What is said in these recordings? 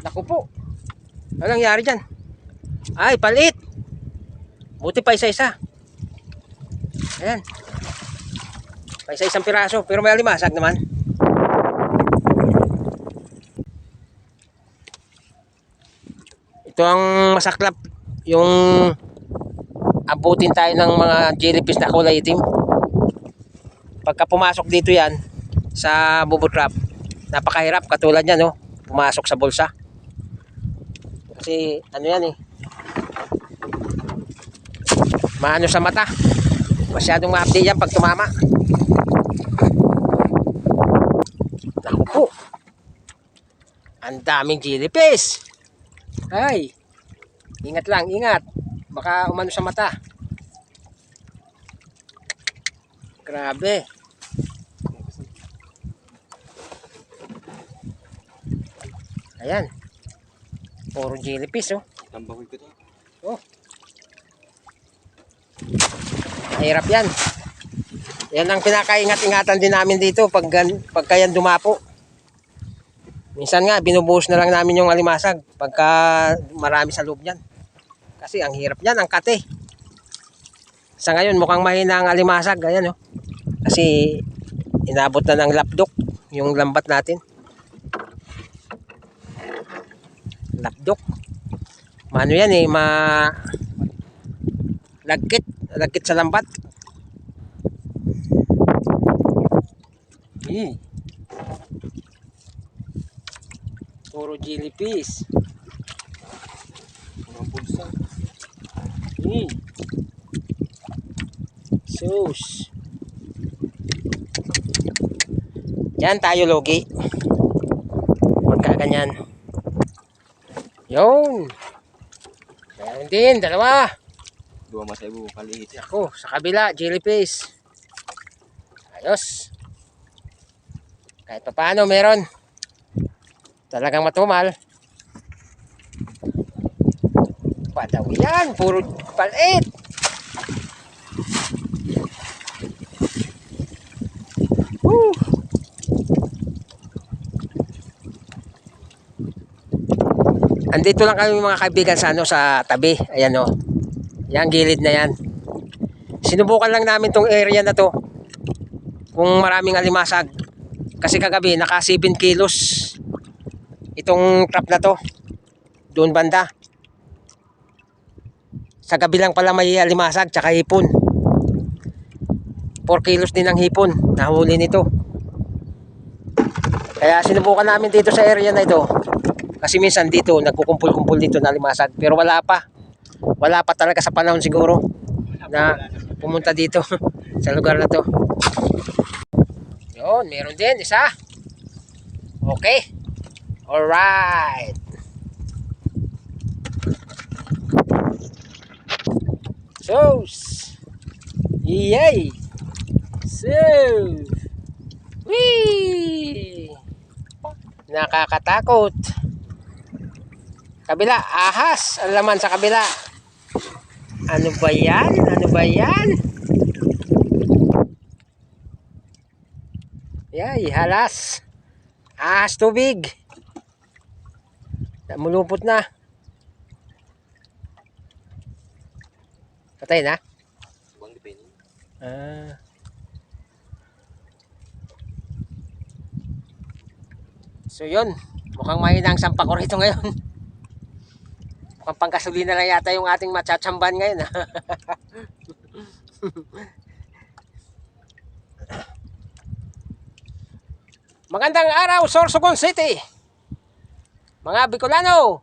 Naku po. Ano nangyari dyan? Ay, palit. Buti pa isa-isa. Ayan. Pa isa-isang piraso. Pero may alimasag naman. Ito ang masaklap. Yung abutin tayo ng mga jellyfish na kulay itim. Pagka pumasok dito yan sa bubble trap, napakahirap katulad yan, no? Pumasok sa bulsa. Kasi ano yan eh. Maano sa mata. Masyadong ma-update yan pag tumama. Naku po. Ang daming jellyfish. Ay. Ingat lang, ingat. Baka umano sa mata. Grabe. Ayan. Puro jellyfish oh. Tambakoy ko to. Mahirap yan. Yan ang pinakaingat-ingatan din namin dito pag, pagka yan dumapo. Minsan nga, binubuhos na lang namin yung alimasag pagka marami sa loob niyan. Kasi ang hirap niyan, ang kate. Sa ngayon, mukhang mahina ang alimasag. Ayan, oh. Kasi inabot na ng lapdok yung lambat natin. Lapdok. Mano yan eh, ma... Lagkit. Lagkit sa lambat. Eh. Puro jellyfish. Mga pulsa. Eh. Sus. Yan tayo logi. Pagka ganyan. Yun. Meron din, dalawa. Dua masaibu kaliit. Ako, sa kabila, jellyfish. Ayos. Kahit pa paano, meron. Talagang matumal. Padaw yan, puro palit. Andito lang kami mga kaibigan sa ano sa tabi. Ayan o. Yan gilid na yan. Sinubukan lang namin tong area na to. Kung maraming alimasag. Kasi kagabi naka 7 kilos itong trap na to. Doon banda. Sa gabi lang pala may alimasag tsaka hipon. 4 kilos din ang hipon. Nahuli nito. Kaya sinubukan namin dito sa area na ito. Kasi minsan dito nagkukumpul-kumpul dito na alimasag. Pero wala pa. Wala pa talaga sa panahon siguro na pumunta dito sa lugar na to. Yun, meron din isa. Okay. Alright. So, yay. So, wee. Nakakatakot. Kabila, ahas. Ang laman sa kabila. Ano ba yan? Ano ba yan? Yay, halas. Ahas tubig. Mulupot na. Patay na? Ah. So yun, mukhang mahina ang sampa ko rito ngayon. Mukhang panggasolina lang yata yung ating matsatsamban ngayon. ah. Magandang araw, Sorsogon City. Mga Bicolano,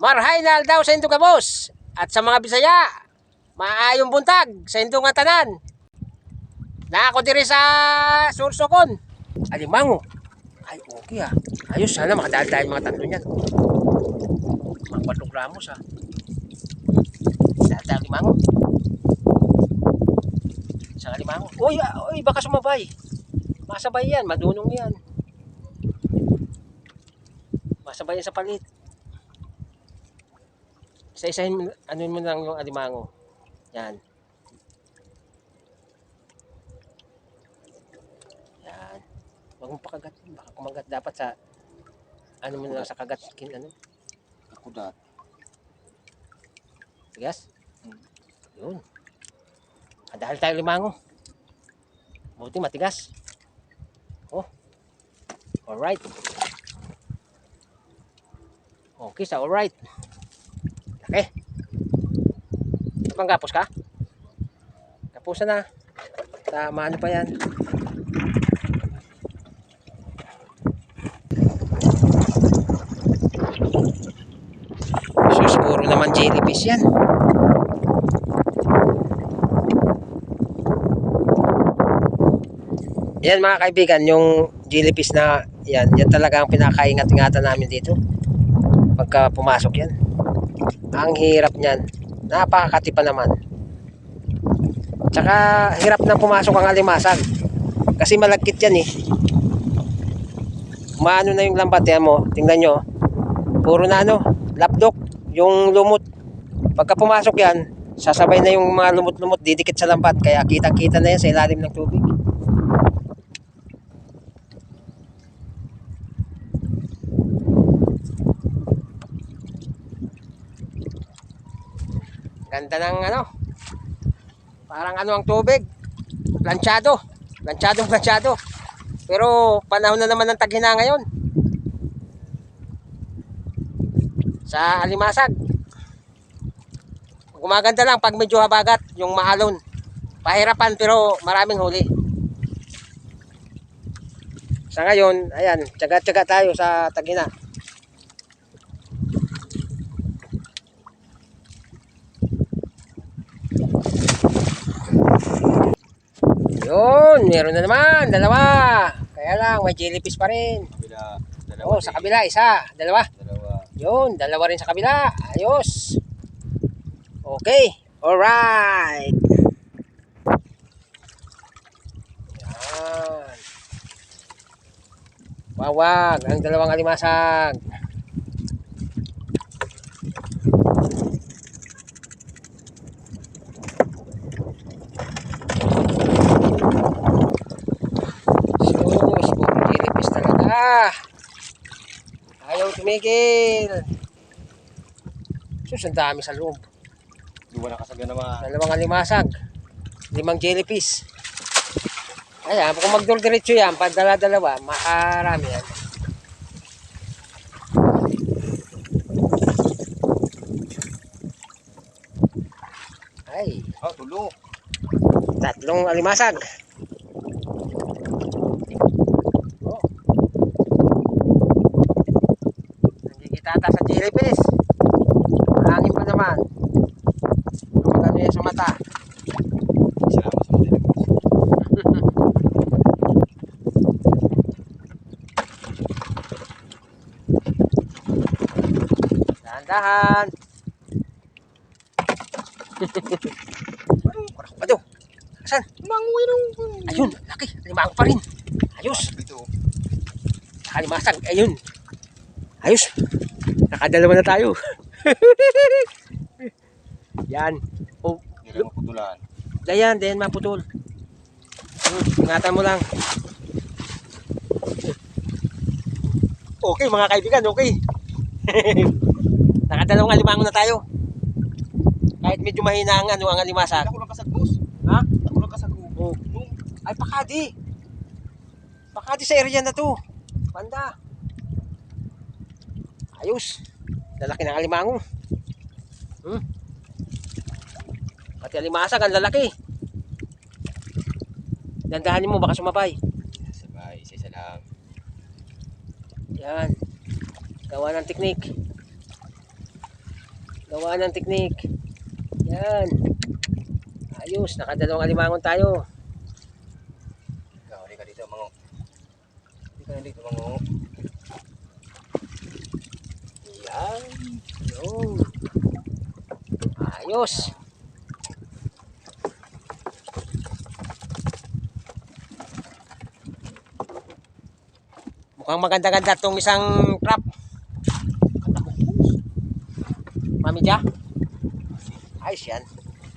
Marhainal daw sa Indugabos. At sa mga Bisaya, maayong buntag sa Indong nga tanan. Na ako diri sa Sorsogon. Alimango. Ay, okay ah. Ayos, sana makadaan tayo mga tatlo niyan. Mga 4 gramos ah. Dahil tayo limango. Isang limango. Uy, ah, uy, baka sumabay. Masabay yan, madunong yan. Masabay yan sa palit. Isa-isahin ano mo lang yung alimango. Yan. Yan. Huwag mong pakagat. Baka kumagat dapat sa Ano mo na lang sa kagat? Kin, ano? Kudat. Tigas? Yun. Ah, dahil tayo limango. Buti matigas. Oh. Alright. Okay sa alright. Okay. Ito bang gapos ka? Gapusan na. Tama ano pa yan? Sus, puro naman jellyfish yan. Yan mga kaibigan, yung jellyfish na yan, yan talaga ang pinakaingat-ingatan namin dito. Pagka pumasok yan. Ang hirap niyan. Napakakati pa naman. Tsaka hirap na pumasok ang alimasag. Kasi malagkit yan eh. Maano na yung lambat yan mo. Tingnan nyo. Puro na ano, lapdok. Yung lumot. Pagka pumasok yan, sasabay na yung mga lumot-lumot didikit sa lambat. Kaya kitang-kita na yan sa ilalim ng tubig. Ganda ng ano. Parang ano ang tubig. Planchado. Planchadong planchado. Pero panahon na naman ng taghina ngayon. Sa Alimasag. Gumaganda lang pag medyo habagat yung maalon. Pahirapan pero maraming huli. Sa ngayon, ayan, tsaga-tsaga tayo sa taghina. Yun, meron na naman, dalawa. Kaya lang, may jellyfish pa rin. Kabila. Dalawa. Oh, sa kabila, isa, dalawa. Yun, dalawa rin sa kabila. Ayos. Okay. Alright. Yan. Wawag, ang dalawang alimasag. Sus, puro jellyfish talaga. Ayaw tumigil. Sus, ang dami sa loob. Dua na kasaga na mga. Dalawang alimasag. Limang jellyfish. Ayan, kung magdol-diretso yan, padala-dalawa, makarami yan. Ay, Oh, tulo. tatlong alimasag. Oh. Nagkikitata sa jellyfish. Hangin pa naman. Magano yan sa mata. Salamat sa mga Dahan-dahan. Kurak pa daw. Saan? Manguwi nung. Ayun, laki. Limango pa rin. Ayos. Ito. Nakalimasag. Ayun. Ayos. Nakadalawa na tayo. Yan. Oh, Hindi lang maputulan. Dayan, dayan maputol. Hmm, ingatan mo lang. Okay mga kaibigan, okay. Nakadalawang alimango na tayo. Kahit medyo mahina ang ano ang alimasag. Ako lang kasagos. Ha? Ako lang kasagos. Oh. Ay pakadi. Pakadi sa area na to. Banda. Ayos. Lalaki ng alimango. Hmm. Pati alimasag ang lalaki. Dandahanin mo baka sumabay. Sabay, isa-isa lang. Yan. Gawa ng teknik. Gawa ng teknik. Yan. Ayos. Nakadalawang alimangon tayo. Hindi ka dito, mango. Hindi ka dito, mango. Yan. Yun. Ayos. Mukhang maganda-ganda tong isang trap. Yan.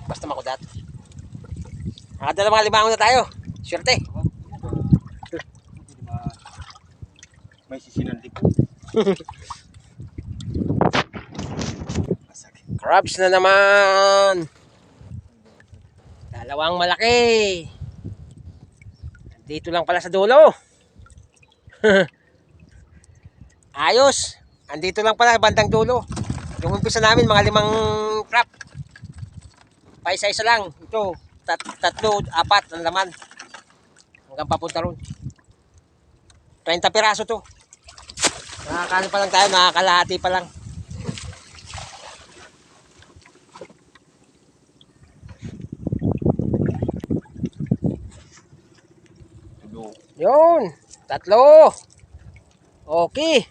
Basta makudat. Nakadala mga limangon na tayo. Swerte. May sisinandik. Crabs na naman. Dalawang malaki. Dito lang pala sa dulo. Ayos. Andito lang pala bandang dulo. Yung umpisa namin mga limang crab. Paisa-isa lang. Ito, tat tatlo, apat ang laman. Hanggang papunta ron. 30 piraso to. Nakakano pa lang tayo, nakakalahati pa lang. Yun, tatlo. Okay.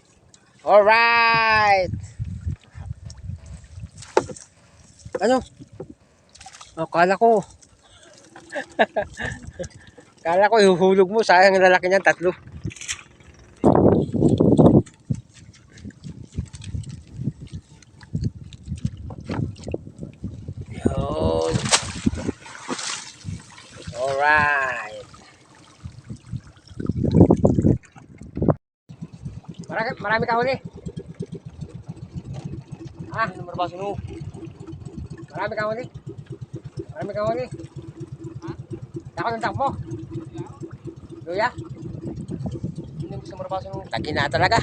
Alright. Ano? Oh, kala ko. kala ko ihuhulog mo. Sayang ang lalaki niyan, tatlo. Yun. Alright. Marami, marami ka huli. Ah, Ano naman ba sino? marami ka huli. Marami ka huli. Takot ng takbo. Luya, Hindi mo sa marabasa sino? tagi na talaga.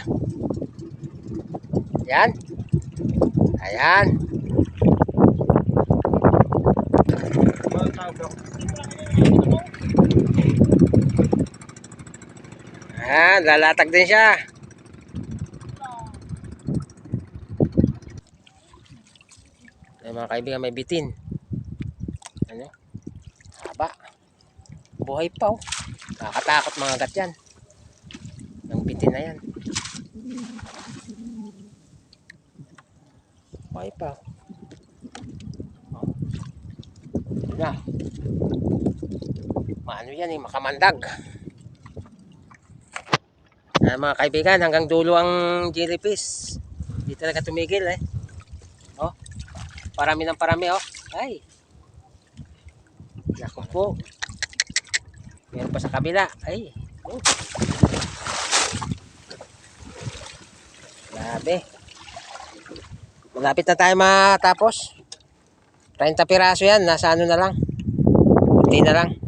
Yan. Ayan. Ayan, lalatag din siya. Ay, mga kaibigan, may bitin. Ano? Haba. Buhay pa, oh. Nakakatakot mga gat yan. Ang bitin na yan. Buhay pa, oh. Na. Maano yan eh, makamandag. Ah, mga kaibigan, hanggang dulo ang jellyfish. Hindi talaga tumigil eh. Oh, parami ng parami oh. Ay. Naku po. Meron pa sa kabila. Ay. Oh. Grabe. Malapit na tayo matapos. 30 piraso yan. Nasa ano na lang. Kunti na lang.